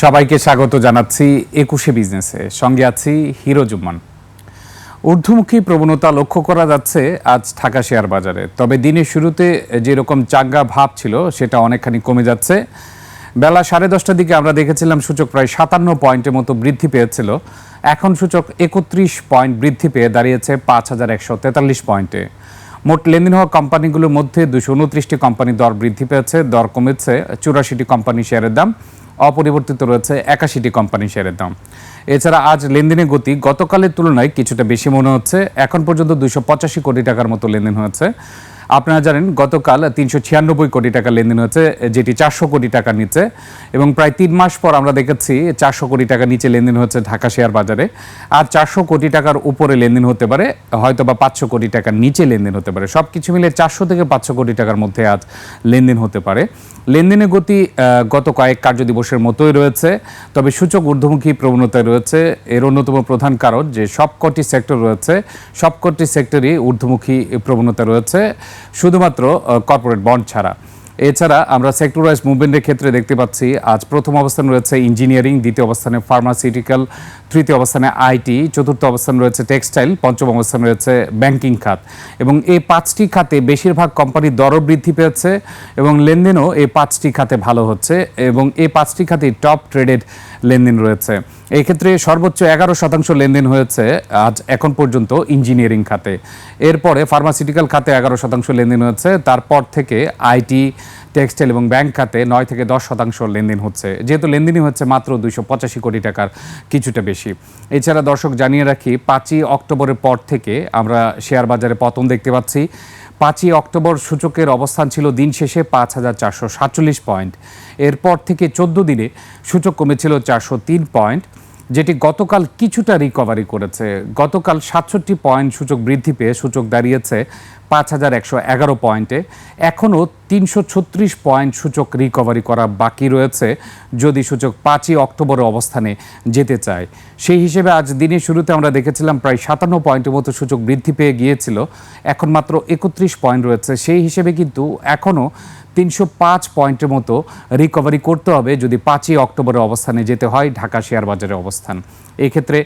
সবাইকে স্বাগত জানাচ্ছি একুশে বিজনেসে। সঙ্গে আছি হিরো জুম্মান। ঊর্ধ্বমুখী প্রবণতা লক্ষ্য করা যাচ্ছে আজ ঢাকা শেয়ার বাজারে। তবে দিনের শুরুতে যেরকম চাঙ্গা ভাব ছিল, সেটা অনেকখানি কমে যাচ্ছে। বেলা সাড়ে দশটার দিকে আমরা দেখেছিলাম সূচক প্রায় সাতান্ন পয়েন্টের মতো বৃদ্ধি পেয়েছিল। এখন সূচক একত্রিশ পয়েন্ট বৃদ্ধি পেয়ে দাঁড়িয়েছে পাঁচ হাজার একশো তেতাল্লিশ পয়েন্টে। মোট লেনদেন হওয়া কোম্পানিগুলোর মধ্যে দুশো উনত্রিশটি কোম্পানি দর বৃদ্ধি পেয়েছে, দর কমেছে, চুরাশিটি কোম্পানি শেয়ারের দাম। অপরিবর্তিত রয়েছে একাশিটি কোম্পানি শেয়ারের দাম। এছাড়া আজ লেনদেনের গতি গতকালের তুলনায় কিছুটা বেশি মনে হচ্ছে। এখন পর্যন্ত দুইশো পঁচাশি কোটি টাকার মতো লেনদেন হয়েছে। আপনারা জানেন, গতকাল তিনশো ছিয়ানব্বই কোটি টাকা লেনদেন হয়েছে, যেটি চারশো কোটি টাকার নিচে। এবং প্রায় তিন মাস পর আমরা দেখেছি, চারশো কোটি টাকা নিচে লেনদেন হচ্ছে ঢাকা শেয়ার বাজারে। আর চারশো কোটি টাকার উপরে লেনদেন হতে পারে, হয়তো বা পাঁচশো কোটি টাকার নিচে লেনদেন হতে পারে। সব কিছু মিলে চারশো থেকে পাঁচশো কোটি টাকার মধ্যে আজ লেনদেন হতে পারে। লেনদেনের গতি গত কয়েক কার্যদিবসের মতোই রয়েছে। তবে সূচক ঊর্ধ্বমুখী প্রবণতায় রয়েছে। এর অন্যতম প্রধান কারণ যে সবকটি সেক্টর রয়েছে, সবকটি সেক্টরই ঊর্ধ্বমুখী প্রবণতা রয়েছে। শুধুমাত্র কর্পোরেট বন্ড ছাড়া। এছাড়া আমরা সেক্টর ওয়াইজ মুভমেন্টের ক্ষেত্রে দেখতে পাচ্ছি, আজ প্রথম অবস্থান রয়েছে ইঞ্জিনিয়ারিং দ্বিতীয় অবস্থানে ফার্মাসিউটিক্যাল তৃতীয় অবস্থানে আইটি চতুর্থ অবস্থান রয়েছে টেক্সটাইল পঞ্চম অবস্থান রয়েছে ব্যাংকিং খাত। এবং এই পাঁচটি খাতে বেশিরভাগ কোম্পানির দরও বৃদ্ধি পেয়েছে এবং লেনদেনও এই পাঁচটি খাতে ভালো হচ্ছে এবং এই পাঁচটি খাতে টপ ট্রেডেড লেনদেন রয়েছে। এই ক্ষেত্রে সর্বোচ্চ এগারো শতাংশ লেনদেন হয়েছে আজ এখন পর্যন্ত ইঞ্জিনিয়ারিং খাতে। এরপরে ফার্মাসিউটিক্যাল খাতে এগারো শতাংশ লেনদেন হয়েছে, তারপর থেকে আইটি, টেক্সটাইল এবং ব্যাংক খাতে নয় থেকে দশ শতাংশ লেনদেন হচ্ছে। যেহেতু লেনদেনই হচ্ছে মাত্র দুইশো পঁচাশি কোটি টাকার কিছুটা বেশি। এছাড়া দর্শক জানিয়ে রাখি, পাঁচই অক্টোবরের পর থেকে আমরা শেয়ার বাজারে পতন দেখতে পাচ্ছি। পাঁচই অক্টোবর সূচকের অবস্থান ছিল দিন শেষে পাঁচ হাজার চারশো সাতচল্লিশ পয়েন্ট। এরপর থেকে চোদ্দ দিনে সূচক কমেছিল চারশো তিন পয়েন্ট। যেটি গতকাল কিছুটা রিকভারি করেছে। গতকাল সাতষট্টি পয়েন্ট সূচক বৃদ্ধি পেয়ে সূচক দাঁড়িয়েছে পাঁচ হাজার একশো এগারো পয়েন্টে এখনও তিনশো ছত্রিশ পয়েন্ট সূচক রিকভারি করা বাকি রয়েছে। যদি সূচক পাঁচই অক্টোবরের অবস্থানে যেতে চায়, সেই হিসেবে আজ দিনের শুরুতে আমরা দেখেছিলাম প্রায় সাতান্ন পয়েন্টের মতো সূচক বৃদ্ধি পেয়ে গিয়েছিল। এখন মাত্র একত্রিশ পয়েন্ট রয়েছে। সেই হিসেবে কিন্তু এখনও তিনশো পাঁচ পয়েন্টের মতো রিকভারি করতে হবে যদি পাঁচই অক্টোবরের অবস্থানে যেতে হয় ঢাকা শেয়ার বাজারের অবস্থান। এক্ষেত্রে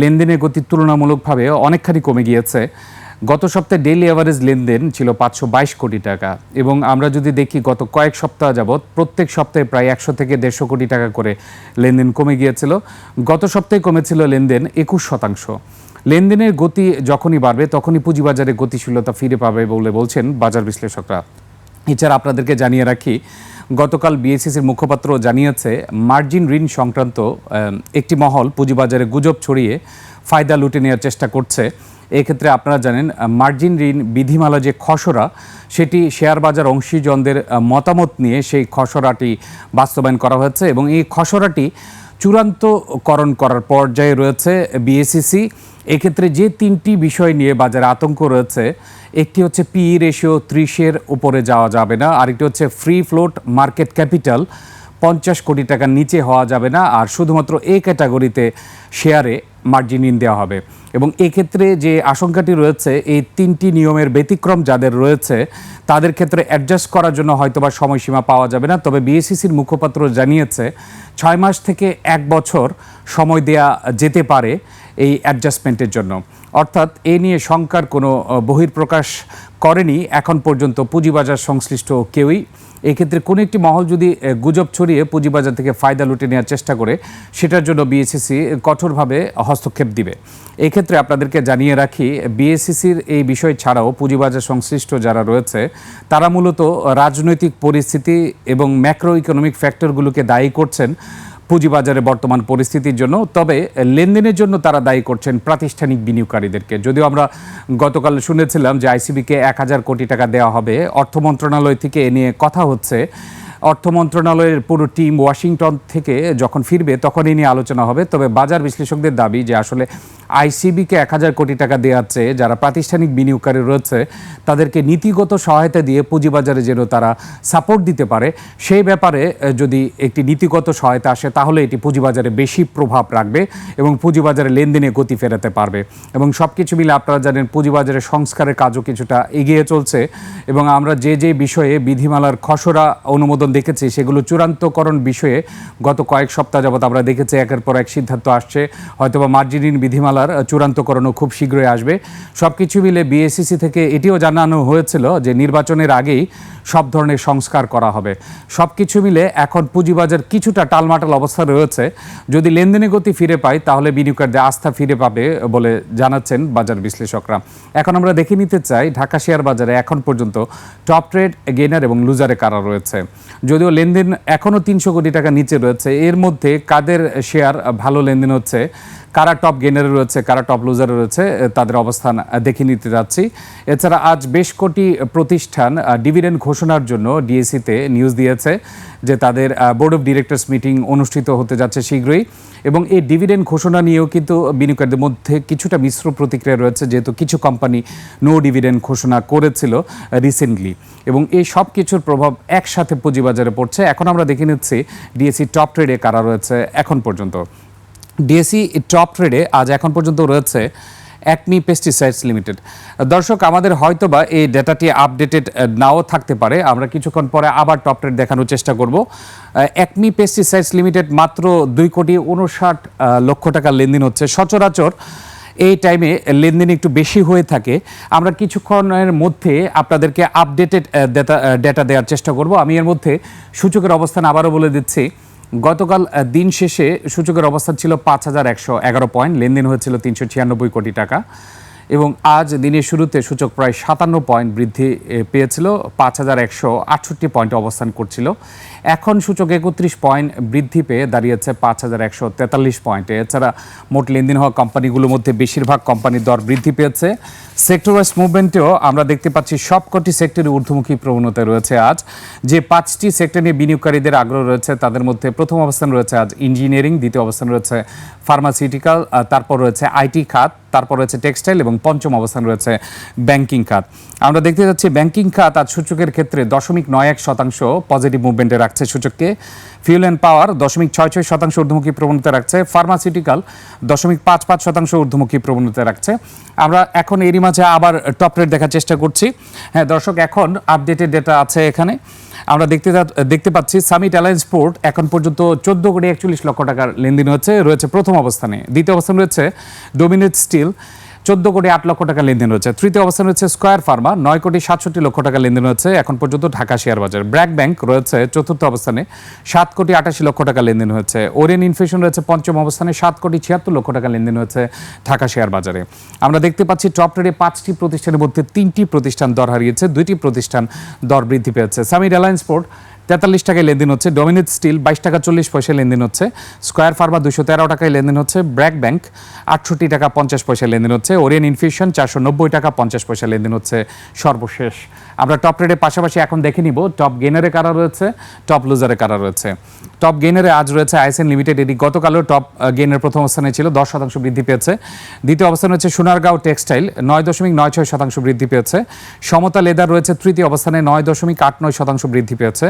লেনদেনের গতি তুলনামূলকভাবে অনেকখানি কমে গিয়েছে। গত সপ্তাহে ডেইলি অ্যাভারেজ লেনদেন ছিল পাঁচশো বাইশ কোটি টাকা এবং আমরা যদি দেখি গত কয়েক সপ্তাহ যাবৎ প্রত্যেক সপ্তাহে প্রায় একশো থেকে দেড়শো কোটি টাকা করে লেনদেন কমে গিয়েছিল। গত সপ্তাহে কমেছিল লেনদেন একুশ শতাংশ। লেনদেনের গতি যখনই বাড়বে তখনই পুঁজিবাজারে গতিশীলতা ফিরে পাবে বলে বলছেন বাজার বিশ্লেষকরা। এছাড়া আপনাদেরকে জানিয়ে রাখি, গতকাল বিএসসিসির মুখপাত্র জানিয়েছে, মার্জিন ঋণ সংক্রান্ত একটি মহল পুঁজিবাজারে গুজব ছড়িয়ে ফায়দা লুটে নেওয়ার চেষ্টা করছে। এক্ষেত্রে আপনারা জানেন, মার্জিন ঋণ বিধিমালা যে খসড়া, সেটি শেয়ার বাজার অংশীজনদের মতামত নিয়ে সেই খসড়াটি বাস্তবায়ন করা হয়েছে এবং এই খসড়াটি চূড়ান্তকরণ করার পর্যায়ে রয়েছে বিএসসিসি। এক্ষেত্রে যে তিনটি বিষয় নিয়ে বাজারে আতঙ্ক রয়েছে, একটি হচ্ছে পি রেশিও ত্রিশের উপরে যাওয়া যাবে না, আরেকটি হচ্ছে ফ্রি ফ্লোট মার্কেট ক্যাপিটাল পঞ্চাশ কোটি টাকার নিচে হওয়া যাবে না আর শুধুমাত্র এই ক্যাটাগরিতে শেয়ারে মার্জিন ইন দেওয়া হবে। এবং এক্ষেত্রে যে আশঙ্কাটি রয়েছে এই তিনটি নিয়মের ব্যতিক্রম যাদের রয়েছে তাদের ক্ষেত্রে অ্যাডজাস্ট করার জন্য হয়তোবা সময়সীমা পাওয়া যাবে না। তবে বিএসসিসির মুখপাত্র জানিয়েছে ছয় মাস থেকে এক বছর সময় দেয়া যেতে পারে এই অ্যাডজাস্টমেন্টের জন্য। অর্থাৎ এ নিয়ে শঙ্কার কোনো আহ, বহিঃপ্রকাশ করেনি। এখন পর্যন্ত পুঁজিবাজার সংশ্লিষ্ট কেউই এক্ষেত্রে কোনো একটি মহল যদি গুজব ছড়িয়ে পুঁজিবাজার থেকে ফায়দা লুটে নেওয়ার চেষ্টা করে, সেটার জন্য বিএসসিসি কঠোরভাবে হস্তক্ষেপ দিবে। এক্ষেত্রে আপনাদেরকে জানিয়ে রাখি বিএসসিসির এই বিষয় ছাড়াও পুঁজিবাজার সংশ্লিষ্ট যারা রয়েছে, তারা মূলত রাজনৈতিক পরিস্থিতি এবং ম্যাক্রো ইকোনমিক ফ্যাক্টরগুলোকে দায়ী করছেন। পুঁজিবাজারে বর্তমান পরিস্থিতির জন্য, তবে লেনদেনের জন্য তারা দায়ী করছেন প্রাতিষ্ঠানিক বিনিয়োগকারীদেরকে। যদিও আমরা গতকাল শুনেছিলাম যে আইসিবিকে এক হাজার কোটি টাকা দেওয়া হবে, অর্থ মন্ত্রণালয় থেকে এ নিয়ে কথা হচ্ছে। অর্থ মন্ত্রণালয়ের পুরো টিম ওয়াশিংটন থেকে যখন ফিরবে তখন এ নিয়ে আলোচনা হবে, তবে বাজার বিশ্লেষকদের দাবি যে আসলে আইসিবিকে এক হাজার কোটি টাকা দেওয়াচ্ছে যারা প্রাতিষ্ঠানিক বিনিয়োগকারী রয়েছে, তাদেরকে নীতিগত সহায়তা দিয়ে পুঁজিবাজারে যেন তারা সাপোর্ট দিতে পারে, সেই ব্যাপারে যদি একটি নীতিগত সহায়তা আসে, তাহলে এটি পুঁজিবাজারে বেশি প্রভাব রাখবে এবং পুঁজিবাজারে লেনদেনে গতি ফেরাতে পারবে। এবং সব কিছু মিলে আপনারা জানেন, পুঁজিবাজারের সংস্কারের কাজও কিছুটা এগিয়ে চলছে এবং আমরা যে যে বিষয়ে বিধিমালার খসড়া অনুমোদন দেখেছি, সেগুলো চূড়ান্তকরণ বিষয়ে গত কয়েক সপ্তাহ যাবৎ আমরা দেখেছি, একের পর এক সিদ্ধান্ত আসছে। হয়তোবা মার্জিনিন বিধিমালার চূড়ান্তকরণও খুব শীঘ্রই আসবে। সব কিছু মিলে বিএসসিসি থেকে এটিও জানানো হয়েছিল যে নির্বাচনের আগেই সব ধরনের সংস্কার করা হবে। সব কিছু মিলে এখন পুঁজিবাজার কিছুটা টালমাটাল অবস্থা রয়েছে। যদি লেনদেনে গতি ফিরে পায়, তাহলে বিনিয়োগকারীদের আস্থা ফিরে পাবে বলে জানাচ্ছেন বাজার বিশ্লেষকরা। এখন আমরা দেখে নিতে চাই, ঢাকা শেয়ার বাজারে এখন পর্যন্ত টপ ট্রেড গেনার এবং লুজারে কারা রয়েছে? যদিও লেনদেন এখনও তিনশো কোটি টাকা নিচে রয়েছে, এর মধ্যে কাদের শেয়ার ভালো লেনদেন হচ্ছে? কারা টপ গেনারে রয়েছে? কারা টপ লুজারে রয়েছে তাদের অবস্থান দেখে নিতে যাচ্ছি। এছাড়া আজ বেশ কোটি প্রতিষ্ঠান ডিভিডেন্ড ঘোষণার জন্য ডিএসিতে নিউজ দিয়েছে যে তাদের বোর্ড অফ ডিরেক্টরস মিটিং অনুষ্ঠিত হতে যাচ্ছে শীঘ্রই। এবং এই ডিভিডেন্ড ঘোষণা নিয়েও কিন্তু বিনিয়োগকারীদের মধ্যে কিছুটা মিশ্র প্রতিক্রিয়া রয়েছে, যেহেতু কিছু কোম্পানি নো ডিভিডেন্ড ঘোষণা করেছিল রিসেন্টলি এবং এই সব কিছুর প্রভাব একসাথে পুঁজিবাজারে পড়ছে। এখন আমরা দেখে নিচ্ছি ডিএসসি টপ ট্রেডে কারা রয়েছে, এখন পর্যন্ত। ডিএসসি টপ ট্রেডে আজ এখন পর্যন্ত রয়েছে অ্যাকমি পেস্টিসাইডস লিমিটেড। দর্শক, আমাদের হয়তোবা এই ডেটাটি আপডেটেড নাও থাকতে পারে। আমরা কিছুক্ষণ পরে আবার টপ ট্রেড দেখানোর চেষ্টা করব। অ্যাকমি পেস্টিসাইডস লিমিটেড মাত্র দুই কোটি উনষাট লক্ষ টাকার লেনদেন হচ্ছে। সচরাচর এই টাইমে লেনদেন একটু বেশি হয়ে থাকে। আমরা কিছুক্ষণের মধ্যে আপনাদেরকে আপডেটেড ডেটা ডেটা দেওয়ার চেষ্টা করব। আমি এর মধ্যে সূচকের অবস্থান আবারও বলে দিচ্ছি। গতকাল দিন শেষে সূচকের অবস্থান ছিল পাঁচ হাজার একশো এগারো পয়েন্ট, লেনদেন হয়েছিল তিনশো ছিয়ানব্বই কোটি টাকা। এবং আজ দিনের শুরুতে সূচক প্রায় সাতান্ন পয়েন্ট বৃদ্ধি পেয়েছিল। পাঁচ হাজার একশো আটষট্টি পয়েন্টে অবস্থান করছিল। এখন সূচক একত্রিশ পয়েন্ট বৃদ্ধি পেয়ে দাঁড়িয়েছে পাঁচ হাজার একশো তেতাল্লিশ পয়েন্টে। এছাড়া মোট লেনদেন হওয়া কোম্পানিগুলোর মধ্যে বেশিরভাগ কোম্পানির দর বৃদ্ধি পেয়েছে। সেক্টর ওয়াইজ মুভমেন্টেও আমরা দেখতে পাচ্ছি সবকটি সেক্টরে ঊর্ধ্বমুখী প্রবণতা রয়েছে আজ। যে পাঁচটি সেক্টর নিয়ে বিনিয়োগকারীদের আগ্রহ রয়েছে, তাদের মধ্যে প্রথম অবস্থান রয়েছে আজ ইঞ্জিনিয়ারিং, দ্বিতীয় অবস্থান রয়েছে ফার্মাসিউটিক্যাল তারপর রয়েছে আইটি খাত। তারপর রয়েছে টেক্সটাইল এবং পঞ্চম অবস্থান রয়েছে ব্যাংকিং খাত। আমরা দেখতে যাচ্ছি ব্যাংকিং খাত আজ সূচকের ক্ষেত্রে দশমিক নয় এক শতাংশ পজিটিভ মুভমেন্টে রাখছে সূচককে। ফিউল অ্যান্ড পাওয়ার দশমিক ছয় ছয় শতাংশ ঊর্ধ্বমুখী প্রবণতা রাখছে। ফার্মাসিউটিক্যাল দশমিক পাঁচ পাঁচ শতাংশ ঊর্ধ্বমুখী প্রবণতা রাখছে। আমরা এখন এরই মাঝে আবার টপ রেট দেখার চেষ্টা করছি। হ্যাঁ দর্শক, এখন আপডেটেড ডেটা আছে এখানে। আমরা দেখতে দেখতে পাচ্ছি সামিট অ্যালায়েন্স পোর্ট এখন পর্যন্ত চোদ্দ কোটি একচল্লিশ লক্ষ টাকার লেনদেন হচ্ছে, রয়েছে প্রথম অবস্থানে। দ্বিতীয় অবস্থান রয়েছে ডোমিনেট স্টিল চোদ্দ কোটি আট লক্ষ টাকা লেনদেন হচ্ছে তৃতীয় অবস্থান রয়েছে স্কোয়ার ফার্মা নয় কোটি সাতষট্টি লক্ষ টাকা লেনদেন হচ্ছে এখন পর্যন্ত ঢাকা শেয়ার বাজার। ব্র্যাক ব্যাংক রয়েছে চতুর্থ অবস্থানে, সাত কোটি আটাশি লক্ষ টাকা লেনদেন হচ্ছে ওরিয়েন ইনফেশন রয়েছে পঞ্চম অবস্থানে, সাত কোটি ছিয়াত্তর লক্ষ টাকা লেনদেন হচ্ছে ঢাকা শেয়ার বাজারে। আমরা দেখতে পাচ্ছি টপ ট্রেডে পাঁচটি প্রতিষ্ঠানের মধ্যে তিনটি প্রতিষ্ঠান দর হারিয়েছে, দুইটি প্রতিষ্ঠান দর বৃদ্ধি পেয়েছে। সামির অ্যালায়েন্স পোর্ট তেতাল্লিশ টাকায় লেনদেন হচ্ছে। ডোমিনেট স্টিল বাইশ টাকা চল্লিশ পয়সায় লেনদেন হচ্ছে। স্কয়ার ফার্মা দুশো তেরো টাকায় লেনদেন হচ্ছে। ব্র্যাক ব্যাংক আটষট্টি টাকা পঞ্চাশ পয়সায় লেনদেন হচ্ছে। ওরিয়ান ইনফিউশন চারশো নব্বই টাকা পঞ্চাশ পয়সা লেনদেন হচ্ছে। সর্বশেষ। আমরা টপ রেডের পাশাপাশি এখন দেখে নিব টপ গেনারে কারা রয়েছে টপ লুজারে কারা রয়েছে। টপ গেনারে আজ রয়েছে আইসেন লিমিটেড এটি গতকালও টপ গেনের প্রথম অবস্থানে ছিল, দশ শতাংশ বৃদ্ধি পেয়েছে। দ্বিতীয় অবস্থানে হচ্ছে সোনারগাঁও টেক্সটাইল নয় দশমিক নয় ছয় শতাংশ বৃদ্ধি পেয়েছে। সমতা লেদার রয়েছে, তৃতীয় অবস্থানে নয় দশমিক আট নয় শতাংশ বৃদ্ধি পেয়েছে।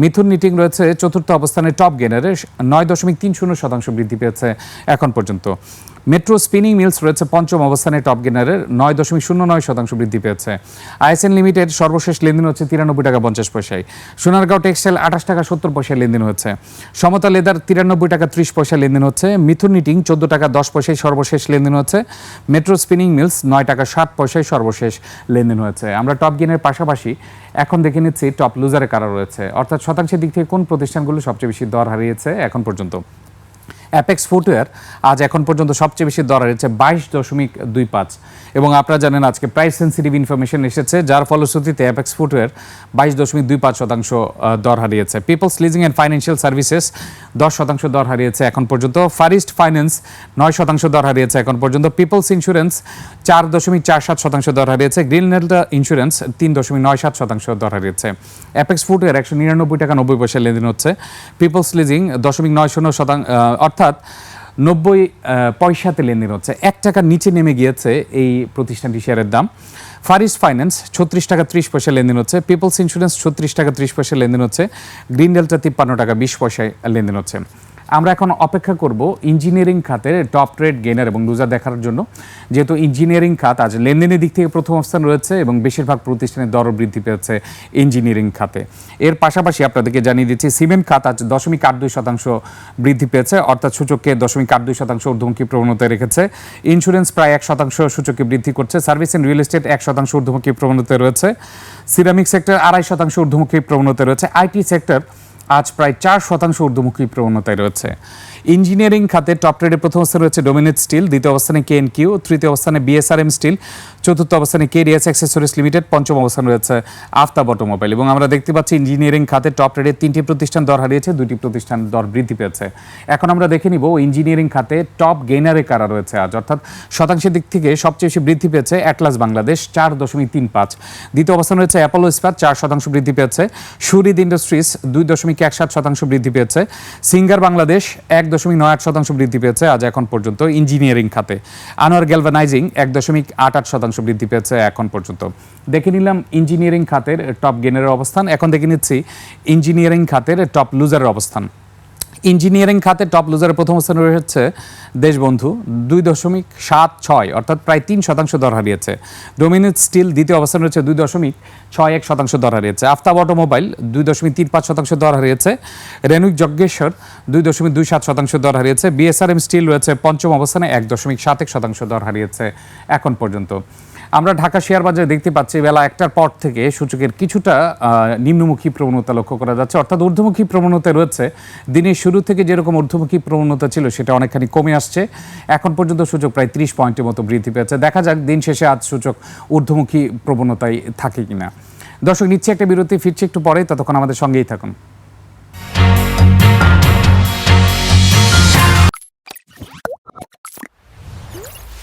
মিথুন নিটিং রয়েছে চতুর্থ অবস্থানে টপ গেনারে নয় দশমিক তিন শূন্য শতাংশ বৃদ্ধি পেয়েছে এখন পর্যন্ত। মেট্রো স্পিনিং মিলস রয়েছে পঞ্চম অবস্থানে টপ গেনারের, নয় দশমিক শূন্য নয় শতাংশ বৃদ্ধি পেয়েছে। আইএসএন লিমিটেড সর্বশেষ লেনদেন হচ্ছে তিরানব্বই টাকা পঞ্চাশ পয়সায়। সোনারগাঁও টেক্সটাইল আঠাশ টাকা সত্তর পয়সায় লেনদেন হচ্ছে। সমতা লেদার তিরানব্বই টাকা ত্রিশ পয়সা লেনদেন হচ্ছে। মিথুন নিটিং চোদ্দ টাকা দশ পয়সায় সর্বশেষ লেনদেন হচ্ছে। মেট্রো স্পিনিং মিলস নয় টাকা সাত পয়সায় সর্বশেষ লেনদেন হয়েছে আমরা টপ গেনের পাশাপাশি এখন দেখে নিচ্ছি টপ লুজারে কারা রয়েছে। অর্থাৎ শতাংশের দিক থেকে কোন প্রতিষ্ঠানগুলো সবচেয়ে বেশি দর হারিয়েছে এখন পর্যন্ত? অ্যাপেক্স ফুটওয়্যার আজ এখন পর্যন্ত সবচেয়ে বেশি দর হারিয়েছে বাইশ দশমিক দুই পাঁচ। এবং আপনারা জানেন আজকে প্রাইস সেন্সিটিভ ইনফরমেশন এসেছে, যার ফলশ্রুতিতে অ্যাপেক্স ফুটওয়্যার বাইশ দশমিক দুই পাঁচ শতাংশ দর হারিয়েছে। Peoples leasing and financial services দশ শতাংশ দর হারিয়েছে এখন পর্যন্ত। ফারিস্ট ফাইন্যান্স নয় শতাংশ দর হারিয়েছে এখন পর্যন্ত। পিপলস ইন্স্যুরেন্স চার দশমিক চার সাত শতাংশ দর হারিয়েছে। গ্রিন নেলটা ইন্স্যুরেন্স তিন দশমিক নয় সাত শতাংশ দর হারিয়েছে। অ্যাপেক্স ফুটওয়্যার একশো নিরানব্বই টাকা নব্বই পয়সা লেনদেন হচ্ছে। পিপলস লিজিং দশমিক নয় শূন্য শতাংশ অর্থাৎ নব্বই পয়সাতে লেনদেন হচ্ছে। এক টাকার নিচে নেমে গিয়েছে এই প্রতিষ্ঠানটি শেয়ারের দাম। ফারিস ফাইন্যান্স, ছত্রিশ টাকা ত্রিশ পয়সা লেনদেন হচ্ছে। পিপলস ইন্স্যুরেন্স, ছত্রিশ টাকা ত্রিশ পয়সা লেনদেন হচ্ছে। গ্রিন ডেল্টা, তিপ্পান্ন টাকা বিশ পয়সায় লেনদেন হচ্ছে। আমরা এখন অপেক্ষা করব ইঞ্জিনিয়ারিং খাতের টপ ট্রেড গেনার এবং লুজার দেখার জন্য। যেহেতু ইঞ্জিনিয়ারিং খাত আজ লেনদেনের দিক থেকে প্রথম অবস্থান রয়েছে এবং বেশিরভাগ প্রতিষ্ঠানের দর বৃদ্ধি পেয়েছে ইঞ্জিনিয়ারিং খাতে। এর পাশাপাশি আপনাদেরকে জানিয়ে দিচ্ছি, সিমেন্ট খাত আজ দশমিক আট দুই শতাংশ বৃদ্ধি পেয়েছে, অর্থাৎ সূচককে দশমিক আট দুই শতাংশ ঊর্ধ্বমুখী প্রবণতায় রেখেছে। ইন্স্যুরেন্স প্রায় এক শতাংশ সূচকে বৃদ্ধি করছে, সার্ভিস অ্যান্ড রিয়েল এস্টেট এক শতাংশ ঊর্ধ্বমুখী প্রবণতায় রয়েছে। সিরামিক সেক্টর আড়াই শতাংশ ঊর্ধ্বমুখী প্রবণতায় রয়েছে। আইটি সেক্টর আজ প্রায় চার শতাংশ ঊর্ধ্বমুখী প্রবণতায় রয়েছে। ইঞ্জিনিয়ারিং খাতে টপ ট্রেডে প্রথম অবস্থানে রয়েছে ডোমিনেট স্টিল দ্বিতীয় অবস্থানে কে এন কিউ তৃতীয় অবস্থানে বিএসআরএম স্টিল চতুর্থ অবস্থানে কে কেডিএস অ্যাক্সেসরিজ লিমিটেড পঞ্চম অবস্থানে রয়েছে আফতাব অটোমোবাইল এবং আমরা দেখতে পাচ্ছি ইঞ্জিনিয়ারিং খাতে টপ ট্রেডে তিনটি প্রতিষ্ঠান দর হারিয়েছে দুটি প্রতিষ্ঠান দর বৃদ্ধি পেয়েছে। এখন আমরা দেখে নিব ইঞ্জিনিয়ারিং খাতে টপ গেইনারে কারা রয়েছে আজ। অর্থাৎ শতাংশের দিক থেকে সবচেয়ে বেশি বৃদ্ধি পেয়েছে অ্যাটলাস বাংলাদেশ চার দশমিক তিন পাঁচ। দ্বিতীয় অবস্থানে রয়েছে অ্যাপোলো ইস্পাত চার শতাংশ বৃদ্ধি পেয়েছে। সুরিদ ইন্ডাস্ট্রিজ দুই দশমিক এক সাত শতাংশ বৃদ্ধি পেয়েছে। সিঙ্গার বাংলাদেশ এক দশমিক নয় আট শতাংশ বৃদ্ধি পেয়েছে আজ এখন পর্যন্ত ইঞ্জিনিয়ারিং খাতে। আনোয়ার গ্যালভানাইজিং এক দশমিক আট আট শতাংশ বৃদ্ধি পেয়েছে এখন পর্যন্ত। দেখে নিলাম ইঞ্জিনিয়ারিং খাতের টপ গেনের অবস্থান। এখন দেখে নিচ্ছি ইঞ্জিনিয়ারিং খাতের টপ লুজারের অবস্থান। ইঞ্জিনিয়ারিং খাতে টপ লুজারের প্রথম স্থানে রয়েছে দেশবন্ধু দুই দশমিক সাত ছয়, অর্থাৎ প্রায় তিন শতাংশ দর হারিয়েছে। ডোমিনেট স্টিল দ্বিতীয় অবস্থানে রয়েছে দুই দশমিক ছয় এক শতাংশ দর হারিয়েছে। আফতাব অটোমোবাইল দুই দশমিক তিন পাঁচ শতাংশ দর হারিয়েছে। রেনুক যজ্ঞেশ্বর দুই দশমিক দুই সাত শতাংশ দর হারিয়েছে। বিএসআরএম স্টিল রয়েছে পঞ্চম অবস্থানে এক দশমিক সাত এক শতাংশ দর হারিয়েছে এখন পর্যন্ত। আমরা ঢাকা শেয়ার বাজারে দেখতে পাচ্ছি বেলা একটার পর থেকে সূচকের কিছুটা নিম্নমুখী প্রবণতা লক্ষ্য করা যাচ্ছে। অর্থাৎ ঊর্ধ্বমুখী প্রবণতা রয়েছে। দিনের শুরু থেকে যেরকম ঊর্ধ্বমুখী প্রবণতা ছিল সেটা অনেকখানি কমে আসছে। এখন পর্যন্ত সূচক প্রায় ত্রিশ পয়েন্টের মতো বৃদ্ধি পেয়েছে। দেখা যাক দিন শেষে আজ সূচক ঊর্ধ্বমুখী প্রবণতায় থাকে কিনা। দর্শক, নিচ্ছে একটা বিরতি, ফিরছে একটু পরে। ততক্ষণ আমাদের সঙ্গেই থাকুন।